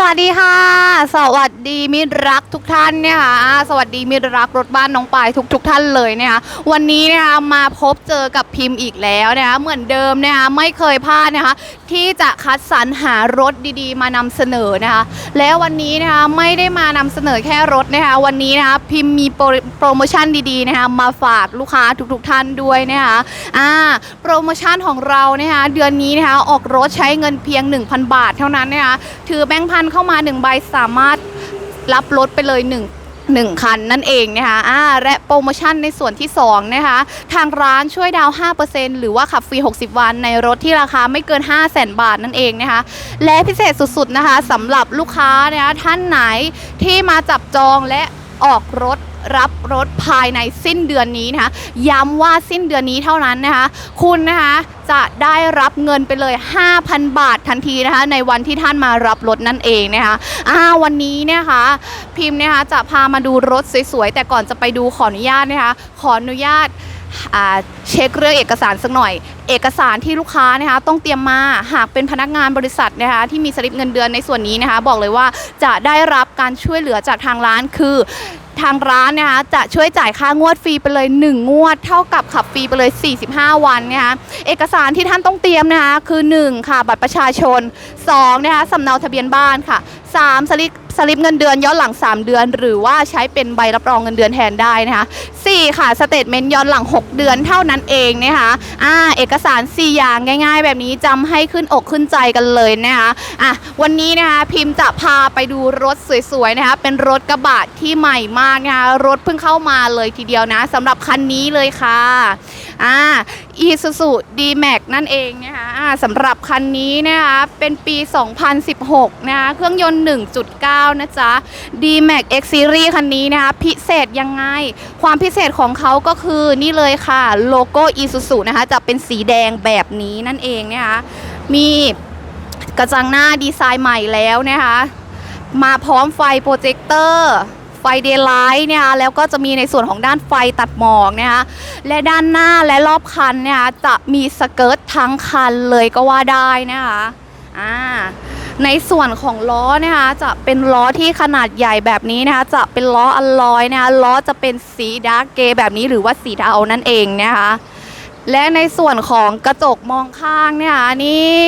สวัสดีค่ะ สวัสดีมิตรรักทุกท่านเนี่ยค่ะสวัสดีมิตรรักรถบ้านน้องปายทุกทุกๆท่านเลยเนี่ยค่ะวันนี้นะคะมาพบเจอกับพิมพ์อีกแล้วนะคะเหมือนเดิมนะคะไม่เคยพลาดนะคะ ที่จะคัดสรรหารถดีๆ มานำเสนอนะคะ แล้ววันนี้นะคะไม่ได้มานำเสนอแค่รถนะคะ วันนี้นะคะพิมพ์มีโปรโปรโมชั่นดีๆนะคะมาฝากลูกค้าทุกๆท่านด้วยนะคะอ่าโปรโมชั่นของเรานะคะเดือนนี้นะคะออกรถใช้เงินเพียง 1,000 บาทเท่านั้นนะคะถือแบงค์พันเข้ามา1ใบสามารถรับรถไปเลย 1 1 คันนั่นเองนะคะอ่าและโปรโมชั่นในส่วนที่2นะคะทางร้านช่วยดาวน์5%หรือว่าขับฟรี 60 วันในรถที่ราคาไม่เกิน 5 0 0 0 0 0 บาทนั่นเองนะคะ และพิเศษสุดๆนะคะสำหรับลูกค้านะคะท่านไหนที่มาจับจองและออกรถ รับรถภายในสิ้นเดือนนี้นะคะ ย้ำว่าสิ้นเดือนนี้เท่านั้นนะคะ คุณนะคะจะได้รับเงินไปเลย 5,000 บาททันทีนะคะ ในวันที่ท่านมารับรถนั่นเองนะคะอ่าวันนี้เนะคะ พิมพ์นะคะจะพามาดูรถสวยๆ แต่ก่อนจะไปดูขออนุญาตนะคะ ขออนุญาตเช็คเรื่องเอกสารสักหน่อย เอกสารที่ลูกค้านะคะต้องเตรียมมาหากเป็นพนักงานบริษัทนะคะที่มีสลิปเงินเดือนในส่วนนี้นะคะ บอกเลยว่าจะได้รับการช่วยเหลือจากทางร้านคือ ทางร้านนะคะจะช่วยจ่ายค่างวดฟรีไปเลย 1 งวด เท่ากับขับฟรีไปเลย 45 วันนะคะเอกสารที่ท่านต้องเตรียมนะคะคือ 1 ค่ะ บัตรประชาชน2นะคะสำเนาทะเบียนบ้านค่ะ3สลิป สลิปเงินเดือนย้อนหลัง 3 เดือน หรือว่าใช้เป็นใบรับรองเงินเดือนแทนได้นะคะ4ค่ะสเตทเมนต์ย้อนหลัง 6 เดือนเท่านั้นเองนะคะอ่าเอกสาร 4 อย่างง่าย ๆ แบบนี้จำให้ขึ้นอกขึ้นใจกันเลยนะคะอะวันนี้นะคะพิมพ์จะพาไปดูรถสวยๆนะคะเป็นรถกระบะที่ใหม่มากนะคะรถเพิ่งเข้ามาเลยทีเดียวนะสำหรับคันนี้เลยค่ะ อ่า Isuzu D-Max นั่นเองนะคะอ่าสำหรับคันนี้นะคะเป็นปี 2016 นะคะเครื่องยนต์ 1.9 นะจ๊ะ D-Max X Series คันนี้นะคะพิเศษยังไง ความพิเศษของเขาก็คือนี่เลยค่ะ โลโก้ Isuzu นะคะจะเป็นสีแดงแบบนี้นั่นเองนะคะมีกระจังหน้าดีไซน์ใหม่แล้วนะคะมาพร้อมไฟโปรเจคเตอร์ เดย์ไลท์เนี่ยแล้วก็จะมีในส่วนของด้านไฟตัดหมอกนะคะและด้านหน้าและรอบคันเนี่ยจะมีสเกิร์ตทั้งคันเลยก็ว่าได้นะคะอ่าในส่วนของล้อนะคะจะเป็นล้อที่ขนาดใหญ่แบบนี้นะคะจะเป็นล้ออลลอยนะคะล้อจะเป็นสีดาร์กเกย์แบบนี้หรือว่าสีเทานั่นเองนะคะและในส่วนของกระจกมองข้างเนี่ยนี่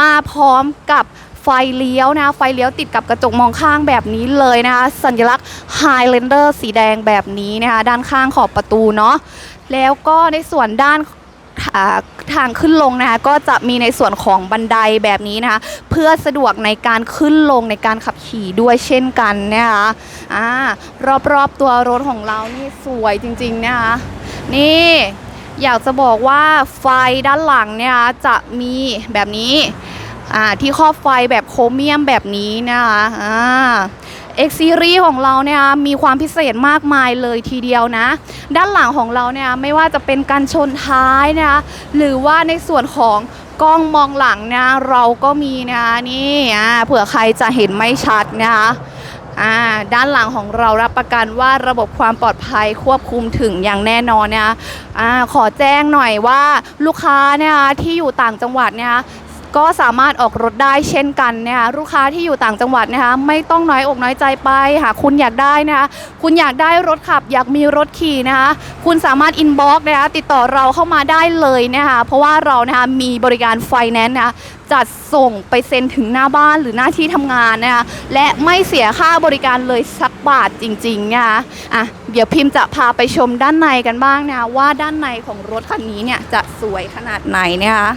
มาพร้อมกับ ฟเลี้ยวนะไฟเลี้ยวติดกับกระจกมองข้างแบบนี้เลยนะคะ สัญลักษณ์ Highlander สีแดงแบบนี้นะคะด้านข้างขอบประตูเนาะแล้วก็ในส่วนด้านทางขึ้นลงนะคะก็จะมีในส่วนของบันไดแบบนี้นะคะเพื่อสะดวกในการขึ้นลงในการขับขี่ด้วยเช่นกันนะคะอ่ารอบๆตัวรถของเรานี่สวยจริงๆนะคะนี่อยากจะบอกว่าไฟด้านหลังเนี่ยจะมีแบบนี้ อ่าที่ครอบไฟแบบโครเมียมแบบนี้นะคะอ่าเอ็กซีรีของเราเนี่ยมีความพิเศษมากมายเลยทีเดียวนะ ด้านหลังของเราเนี่ยไม่ว่าจะเป็นการชนท้ายนะคะหรือว่าในส่วนของกล้องมองหลังเนี่ยเราก็มีนะคะนี่อ่าเผื่อใครจะเห็นไม่ชัดนะคะด้านหลังของเรารับประกันว่าระบบความปลอดภัยควบคุมถึงอย่างแน่นอนนะคะอ่าขอแจ้งหน่อยว่าลูกค้าเนี่ยที่อยู่ต่างจังหวัดเนี่ย ก็สามารถออกรถได้เช่นกันนะคะลูกค้าที่อยู่ต่างจังหวัดนะคะไม่ต้องน้อยอกน้อยใจไปหากคุณอยากได้นะคะคุณอยากได้รถขับ อยากมีรถขี่นะคะคุณสามารถอินบ็อกนะคะติดต่อเราเข้ามาได้เลยนะคะเพราะว่าเรานะคะมีบริการไฟแนนซ์นะคะจัดส่งไปเซ็นถึงหน้าบ้านหรือหน้าที่ทำงานนะคะและไม่เสียค่าบริการเลยสักบาทจริงๆนะคะอะเดี๋ยวพิมพ์จะพาไปชมด้านในกันบ้างนะคะว่าด้านในของรถคันนี้เนี่ยจะสวยขนาดไหนนะคะ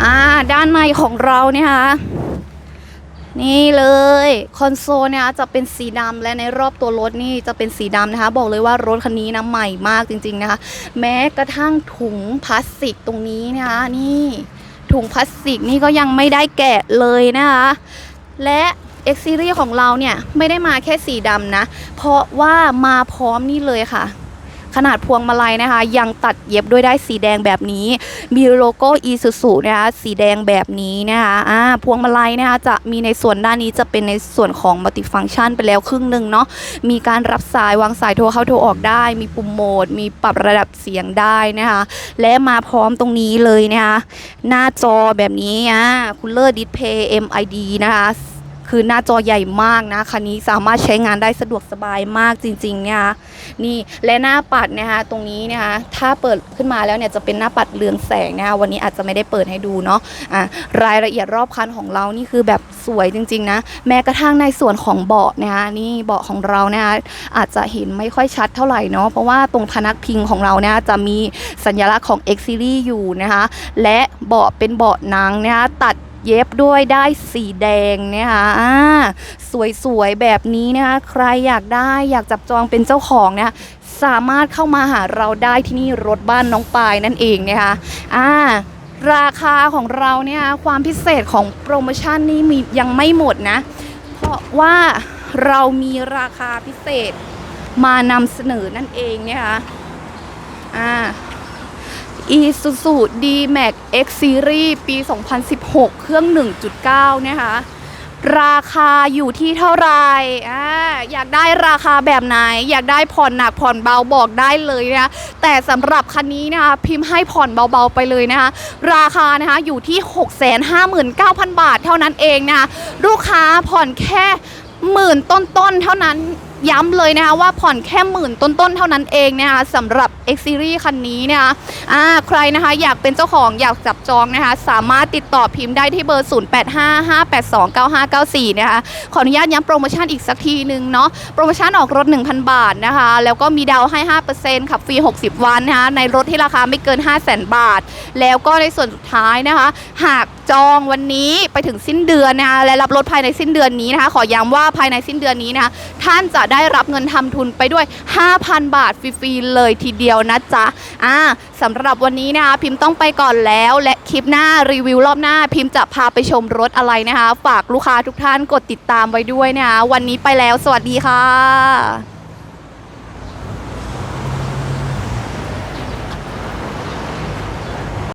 อ่าด้านในของเราเนี่ยค่ะนี่เลยคอนโซลเนี่ยจะเป็นสีดำและในรอบตัวรถนี่จะเป็นสีดำนะคะ บอกเลยว่ารถคันนี้นะใหม่มากจริงๆนะคะ แม้กระทั่งถุงพลาสติกตรงนี้นะคะนี่ถุงพลาสติกนี่ก็ยังไม่ได้แกะเลยนะคะ และ X Series ของเราเนี่ยไม่ได้มาแค่สีดำนะ เพราะว่ามาพร้อมนี่เลยค่ะ ขนาดพวงมาลัยนะคะ ยังตัดเย็บด้วยได้สีแดงแบบนี้ มีโลโก้ Isuzu นะคะสีแดงแบบนี้นะคะอ่าพวงมาลัยนะคะจะมีในส่วนด้านนี้จะเป็นในส่วนของมัลติฟัง c t ชันไปแล้วครึ่งหนึ่งเนาะมีการรับสายวางสายโทรเข้าโทรออกได้ มีปุ่มโหมด มีปรับระดับเสียงได้นะคะ และมาพร้อมตรงนี้เลยนะคะหน้าจอแบบนี้อะคุณเลอร์ดิสเพย์ MID นะคะ คือหน้าจอใหญ่มากนะคันนี้สามารถใช้งานได้สะดวกสบายมากจริงๆเนี่ยนี่และหน้าปัดนะคะตรงนี้นะคะถ้าเปิดขึ้นมาแล้วเนี่ยจะเป็นหน้าปัดเรืองแสงนะคะวันนี้อาจจะไม่ได้เปิดให้ดูเนาะอะรายละเอียดรอบคันของเรานี่คือแบบสวยจริงๆนะแม้กระทั่งในส่วนของเบาะนะคะนี่เบาะของเรานะคะอาจจะเห็นไม่ค่อยชัดเท่าไหร่เนาะเพราะว่าตรงพนักพิงของเราเนี่ยจะมีสัญลักษณ์ของ X Series อยู่นะคะและเบาะเป็นเบาะหนังนะคะตัด เย็บด้วยได้สีแดงนะคะอ่าสวยๆแบบนี้นะคะใครอยากได้อยากจับจองเป็นเจ้าของนะคะสามารถเข้ามาหาเราได้ที่นี่รถบ้านน้องปายนั่นเองนะคะอ่าราคาของเราเนี่ยความพิเศษของโปรโมชั่นนี้มียังไม่หมดนะ เพราะว่าเรามีราคาพิเศษมานำเสนอนั่นเองนะคะอ่า Isuzu D-Max X Series ปี 2016 เครื่อง 1.9 นะคะ ราคาอยู่ที่เท่าไหร่อ่าอยากได้ราคาแบบไหน อยากได้ผ่อนหนักผ่อนเบาบอกได้เลยนะ แต่สำหรับคันนี้นะคะพิมพ์ให้ผ่อนเบาๆไปเลยนะคะ ราคานะคะอยู่ที่ 659,000 บาทเท่านั้นเองนะคะ ลูกค้าผ่อนแค่หมื่นต้นๆเท่านั้น ย้ำเลยนะคะว่าผ่อนแค่หมื่นต้นๆเท่านั้นเองนะคะสำหรับ X Series คันนี้นะคะอ่าใครนะคะอยากเป็นเจ้าของอยากจับจองนะคะสามารถติดต่อพิมพ์ได้ที่เบอร์ 0855829594 นะคะขออนุญาตย้ำโปรโมชั่นอีกสักทีหนึ่งเนาะโปรโมชั่นออกรถ 1,000 บาทนะคะ แล้วก็มีดาวให้ 5%ขับฟรี 60 วันนะคะในรถที่ราคาไม่เกิน 500,000 บาท แล้วก็ในส่วนสุดท้ายนะคะ หากจองวันนี้ไปถึงสิ้นเดือนนะคะและรับรถภายในสิ้นเดือนนี้นะคะ ขอย้ำว่าภายในสิ้นเดือนนี้นะคะท่านจะได้รับเงินทำทุนไปด้วย 5,000 บาทฟรีๆเลยทีเดียวนะจ๊ะอ่าสำหรับวันนี้นะคะพิมพ์ต้องไปก่อนแล้ว และคลิปหน้ารีวิวรอบหน้า พิมพ์จะพาไปชมรถอะไรนะคะ ฝากลูกค้าทุกท่านกดติดตามไว้ด้วยนะคะวันนี้ไปแล้ว สวัสดีค่ะ